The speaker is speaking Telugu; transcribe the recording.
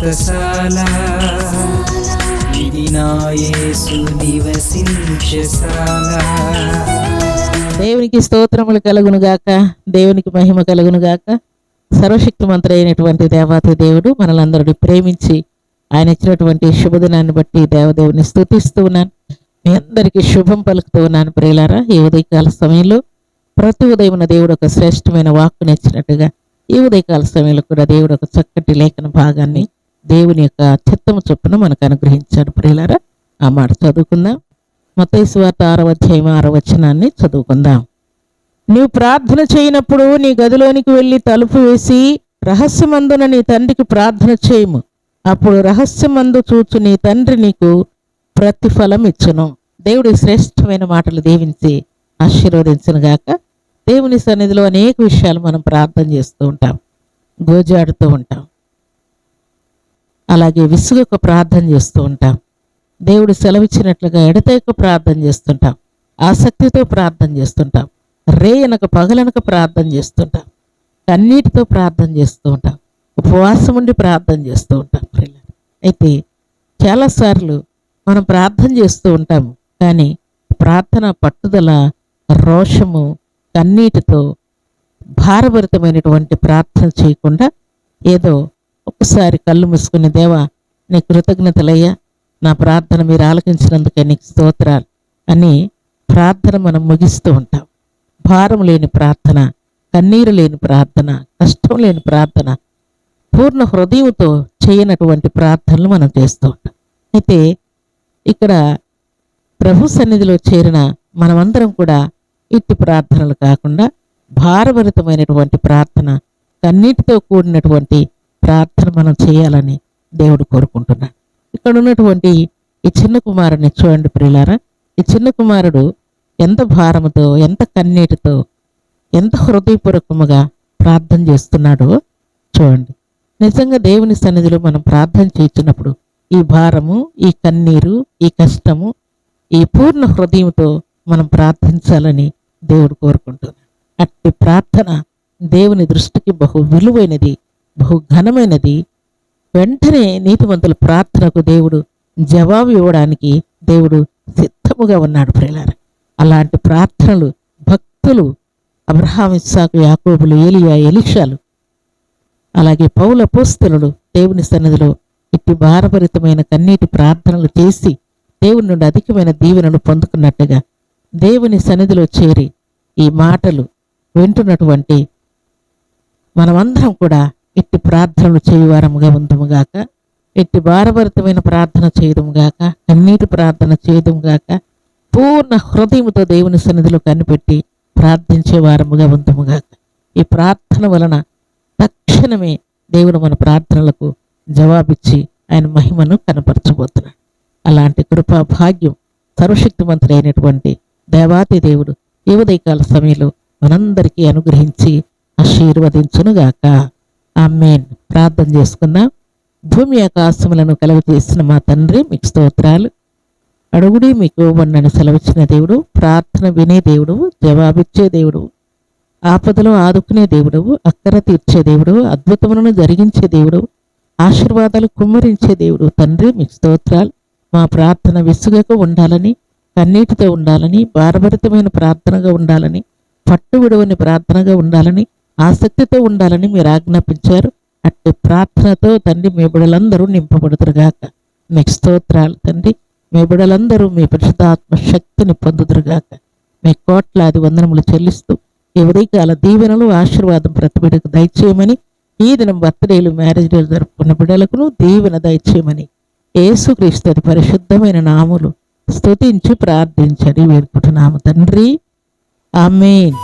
వ్రతశాల ఇది నివసించశాల దేవునికి స్తోత్రములు కలుగును గాక. దేవునికి మహిమ కలుగును గాక. సర్వశక్తిమంతుడు అయినటువంటి దేవాతి దేవుడు మనలందరినీ ప్రేమించి ఆయన ఇచ్చినటువంటి శుభదినాన్ని బట్టి దేవదేవుని స్థుతిస్తూ ఉన్నాను. మీ అందరికీ శుభం పలుకుతూ ఉన్నాను ప్రియులారా. ఈ ఉదయకాల సమయంలో ప్రతి ఉదయమున దేవుడు ఒక శ్రేష్టమైన వాక్కునిచ్చినట్టుగా ఈ ఉదయకాల సమయంలో కూడా దేవుడు ఒక చక్కటి లేఖన భాగాన్ని దేవుని యొక్క చిత్తము చొప్పున మనకు అనుగ్రహించాడు. ప్రియులారా ఆ మాట చదువుకుందాం. మత్తయి ఆరవ అధ్యాయం ఆరవ వచనాన్ని చదువుకుందాం. నీవు ప్రార్థన చేయనప్పుడు నీ గదిలోనికి వెళ్ళి తలుపు వేసి రహస్యమందున నీ తండ్రికి ప్రార్థన చేయము. అప్పుడు రహస్యమందు చూచు నీ తండ్రి నీకు ప్రతిఫలం ఇచ్చును దేవుడి శ్రేష్టమైన మాటలు దీవించి ఆశీర్వదించను గాక దేవుని సన్నిధిలో అనేక విషయాలు మనం ప్రార్థన చేస్తూ ఉంటాం. గోజాడుతూ ఉంటాం. అలాగే విసుగక ప్రార్థన చేస్తూ ఉంటాం. దేవుడు సెలవిచ్చినట్లుగా ఎడతెక్క ప్రార్థన చేస్తుంటాం. ఆసక్తితో ప్రార్థన చేస్తుంటాం. రేయనక పగలనక ప్రార్థన చేస్తుంటాం. కన్నీటితో ప్రార్థన చేస్తూ ఉంటాం. ఉపవాసం ఉండి ప్రార్థన చేస్తూ ఉంటాం. పిల్లలు అయితే చాలాసార్లు మనం ప్రార్థన చేస్తూ ఉంటాము. కానీ ప్రార్థన పట్టుదల రోషము కన్నీటితో భారభరితమైనటువంటి ప్రార్థన చేయకుండా ఏదో ఒక్కసారి కళ్ళు మూసుకుని దేవా నీ కృతజ్ఞతలయ్యా నా ప్రార్థన మీరు ఆలకించినందుకే నీకు స్తోత్రాలు అని ప్రార్థన మనం ముగిస్తూ ఉంటాం. భారం లేని ప్రార్థన కన్నీరు లేని ప్రార్థన కష్టం లేని ప్రార్థన పూర్ణ హృదయంతో చేయనటువంటి ప్రార్థనలు మనం చేస్తూ ఉంటాం. అయితే ఇక్కడ ప్రభు సన్నిధిలో చేరిన మనమందరం కూడా ఇట్టి ప్రార్థనలు కాకుండా భారభరితమైనటువంటి ప్రార్థన కన్నీటితో కూడినటువంటి ప్రార్థన మనం చేయాలని దేవుడు కోరుకుంటున్నాడు. ఇక్కడ ఉన్నటువంటి ఈ చిన్న కుమారుని చూడండి ప్రియులారా. ఈ చిన్న కుమారుడు ఎంత భారముతో ఎంత కన్నీటితో ఎంత హృదయపూర్వకముగా ప్రార్థన చేస్తున్నాడో చూడండి. నిజంగా దేవుని సన్నిధిలో మనం ప్రార్థన చేస్తున్నప్పుడు ఈ భారము ఈ కన్నీరు ఈ కష్టము ఈ పూర్ణ హృదయంతో మనం ప్రార్థించాలని దేవుడు కోరుకుంటున్నాడు. అట్టి ప్రార్థన దేవుని దృష్టికి బహు విలువైనది. బహు ఘనమైనది వెంటనే నీతివంతుల ప్రార్థనకు దేవుడు జవాబు ఇవ్వడానికి దేవుడు సిద్ధముగా ఉన్నాడు ప్రియులారా. అలాంటి ప్రార్థనలు భక్తులు అబ్రహాం ఇస్సాకు యాకోబులు ఏలియా ఎలిషాలు అలాగే పౌల పోస్తులు దేవుని సన్నిధిలో ఇట్టి భారభరితమైన కన్నీటి ప్రార్థనలు చేసి దేవుని నుండి అధికమైన దీవెనలు పొందుకున్నట్టుగా దేవుని సన్నిధిలో చేరి ఈ మాటలు వింటున్నటువంటి మనమందరం కూడా ఎట్టి ప్రార్థనలు చేయువారముగా ఉందముగాక ఎట్టి భారభరితమైన ప్రార్థన చేయదుముగాక కన్నీటి ప్రార్థన చేయదుముగాక పూర్ణ హృదయముతో దేవుని సన్నిధిలో కనిపెట్టి ప్రార్థించే వారముగా ఉందముగాక. ఈ ప్రార్థన వలన తక్షణమే దేవుడు మన ప్రార్థనలకు జవాబిచ్చి ఆయన మహిమను కనపరచబోతున్నాడు. అలాంటి కృపా భాగ్యం సర్వశక్తిమంతుడైనటువంటి దేవాతి దేవుడు ఈ ఉదయకాల సమయంలో మనందరికీ అనుగ్రహించి ఆశీర్వదించునుగాక. ఆమెన్. ప్రార్థన చేసుకుందాం. భూమి ఆకాశములను కలగజేసిన చేసిన మా తండ్రి మీకు స్తోత్రాలు. అడుగుడి మీకు ఇవ్వబడినని సెలవిచ్చిన దేవుడు ప్రార్థన వినే దేవుడు జవాబిచ్చే దేవుడు ఆపదలో ఆదుకునే దేవుడు అక్కర తీర్చే దేవుడు అద్భుతములను జరిగించే దేవుడు ఆశీర్వాదాలు కుమ్మరించే దేవుడు. తండ్రి మీకు స్తోత్రాలు. మా ప్రార్థన విసుగకు ఉండాలని కన్నీటితో ఉండాలని భారభరితమైన ప్రార్థనగా ఉండాలని పట్టు విడవని ప్రార్థనగా ఉండాలని ఆసక్తితో ఉండాలని మీరు ఆజ్ఞాపించారు. అట్టి ప్రార్థనతో తండ్రి మీ బిడలందరూ నింపబడుతురుగాక మీకు స్తోత్రాలు తండ్రి. మీ బిడలందరూ మీ పరిశుద్ధాత్మ శక్తిని పొందుదురుగాక మీ కోట్లాది వందనములు చెల్లిస్తూ ఈ ఉదయకాల దీవెనలు ఆశీర్వాదం ప్రతి బిడ్డకు దయచేయమని ఈ దినం బర్త్డేలు మ్యారేజ్ డేలు జరుపుకున్న బిడలకును దీవెన దయచేయమని ఏసుక్రీస్తు అది పరిశుద్ధమైన నాములు స్తుతించి ప్రార్థించడి వేడుకుంటున్నాము తండ్రి. ఆమెన్.